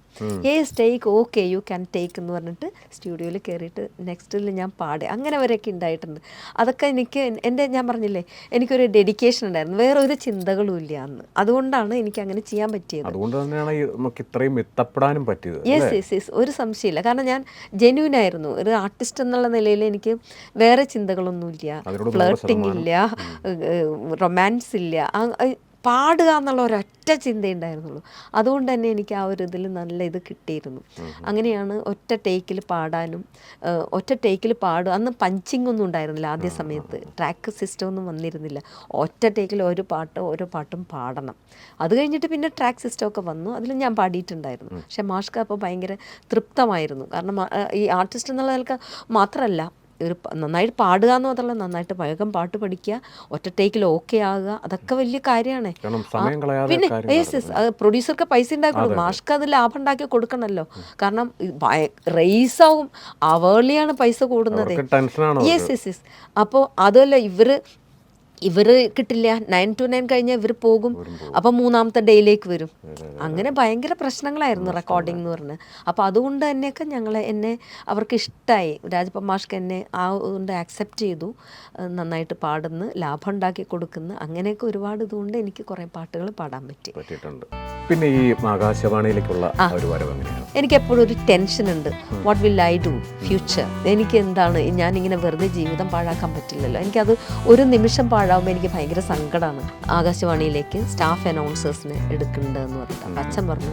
A take okay you can take എന്ന് പറഞ്ഞിട്ട് സ്റ്റുഡിയോയിൽ കയറിയിട്ട് നെക്സ്റ്റിൽ ഞാൻ പാടേ. അങ്ങനെ വരെയൊക്കെ ഉണ്ടായിട്ടുണ്ട് അതൊക്കെ എനിക്ക് എന്റെ ഞാൻ പറഞ്ഞില്ലേ എനിക്കൊരു ഡെഡിക്കേഷൻ ഉണ്ടായിരുന്നു. വേറെ ഒരു ചിന്തകളും ഇല്ല അന്ന്. അതുകൊണ്ടാണ് എനിക്ക് അങ്ങനെ ചെയ്യാൻ പറ്റിയത്. അതുകൊണ്ട് തന്നെയാണ് നമുക്ക് ഇത്രയും എത്തപ്പെടാനും പറ്റിയത് യെസ് യെസ് യെസ് ഒരു സംശയമില്ല. കാരണം ഞാൻ ജെന്യൂൻ ആയിരുന്നു. ഒരു ആർട്ടിസ്റ്റ് എന്നുള്ള നിലയിൽ എനിക്ക് വേറെ ചിന്തകളൊന്നുമില്ല നൂറ് ഇല്ല. റൊമാൻസ് ഇല്ല പാടുക എന്നുള്ള ഒരൊറ്റ ചിന്തയുണ്ടായിരുന്നുള്ളൂ അതുകൊണ്ട് തന്നെ എനിക്ക് ആ ഒരു ഇതിൽ നല്ല ഇത് കിട്ടിയിരുന്നു. അങ്ങനെയാണ് ഒറ്റ ടേക്കിൽ പാടാനും ഒറ്റ ടേക്കിൽ പാടുക. അന്ന് പഞ്ചിങ് ഒന്നും ഉണ്ടായിരുന്നില്ല ആദ്യ സമയത്ത്. ട്രാക്ക് സിസ്റ്റം ഒന്നും വന്നിരുന്നില്ല. ഒറ്റ ടേക്കിൽ ഒരു പാട്ട് ഓരോ പാട്ടും പാടണം. അത് കഴിഞ്ഞിട്ട് പിന്നെ ട്രാക്ക് സിസ്റ്റം ഒക്കെ വന്നു. അതിൽ ഞാൻ പാടിയിട്ടുണ്ടായിരുന്നു. പക്ഷേ മാഷ്ക അപ്പോൾ ഭയങ്കര തൃപ്തമായിരുന്നു. കാരണം ഈ ആർട്ടിസ്റ്റ് എന്നുള്ള നിലയ്ക്ക് മാത്രമല്ല ഒരു നന്നായിട്ട് പാടുക എന്ന് മാത്രമല്ല നന്നായിട്ട് വേഗം പാട്ട് പഠിക്കുക ഒറ്റ ടേക്കിൽ ഓക്കെ ആകുക അതൊക്കെ വലിയ കാര്യമാണ്. പിന്നെ പ്രൊഡ്യൂസർക്ക് പൈസ ഉണ്ടാക്കുള്ളൂ. മാഷ്ക്ക് അത് ലാഭം ഉണ്ടാക്കി കൊടുക്കണമല്ലോ കാരണം റേസ് ആവും. അവേർലിയാണ് പൈസ കൂടുന്നത്. യെസ് യെസ് യെസ് അപ്പോൾ അതുമല്ല ഇവർ ഇവർ കിട്ടില്ല. നയൻ ടു നയൻ കഴിഞ്ഞാൽ ഇവർ പോകും. അപ്പം മൂന്നാമത്തെ ഡേയിലേക്ക് വരും. അങ്ങനെ ഭയങ്കര പ്രശ്നങ്ങളായിരുന്നു റെക്കോർഡിംഗ് എന്ന് പറഞ്ഞ്. അപ്പോൾ അതുകൊണ്ട് തന്നെയൊക്കെ ഞങ്ങൾ എന്നെ അവർക്ക് ഇഷ്ടമായി രാജപമാഷ്ക്ക് എന്നെ ആ അതുകൊണ്ട് ആക്സെപ്റ്റ് ചെയ്തു. നന്നായിട്ട് പാടുന്നു ലാഭം ഉണ്ടാക്കി കൊടുക്കുന്നു. അങ്ങനെയൊക്കെ ഒരുപാട് ഇതുകൊണ്ട് എനിക്ക് കുറേ പാട്ടുകൾ പാടാൻ പറ്റി. പിന്നെ ഈ ആകാശവാണിയിലേക്കുള്ള ഒരു വരവ് എനിക്ക് എപ്പോഴും ഒരു ടെൻഷൻ ഉണ്ട്. What will I do future എനിക്ക് എന്താണ്? ഞാനിങ്ങനെ വെറുതെ ജീവിതം പാഴാക്കാൻ പറ്റില്ലല്ലോ. എനിക്കത് ഒരു നിമിഷം പാഴാകുമ്പോൾ എനിക്ക് ഭയങ്കര സങ്കടമാണ് ആകാശവാണിയിലേക്ക് സ്റ്റാഫ് അനൗൺസേഴ്സിനെ എടുക്കേണ്ടതെന്ന് പറഞ്ഞിട്ട്. അപ്പം അച്ഛൻ പറഞ്ഞു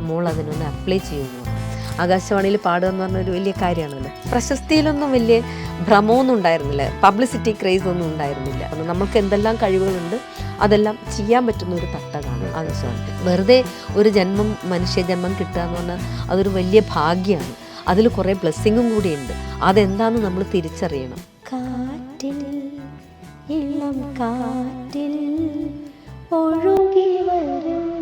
മോൾ അതിനൊന്ന് അപ്ലൈ ചെയ്യുമെന്ന് പറഞ്ഞു. ആകാശവാണിയിൽ പാടുക എന്ന് പറഞ്ഞൊരു വലിയ കാര്യമാണല്ലോ. പ്രശസ്തിയിലൊന്നും വലിയ ഭ്രമമൊന്നും ഉണ്ടായിരുന്നില്ല. പബ്ലിസിറ്റി ക്രേസ് ഒന്നും ഉണ്ടായിരുന്നില്ല. അത് നമുക്ക് എന്തെല്ലാം കഴിവുകളുണ്ട് അതെല്ലാം ചെയ്യാൻ പറ്റുന്ന ഒരു തട്ടതാണ് ആകാശവാണി. വെറുതെ ഒരു ജന്മം മനുഷ്യജന്മം കിട്ടുക എന്ന് പറഞ്ഞാൽ അതൊരു വലിയ ഭാഗ്യമാണ്. അതിൽ കുറേ ബ്ലെസ്സിങ്ങും കൂടിയുണ്ട്. അതെന്താണെന്ന് നമ്മൾ തിരിച്ചറിയണം. കാറ്റിൽ ഇളം കാറ്റിൽ ഒഴുകി വരും.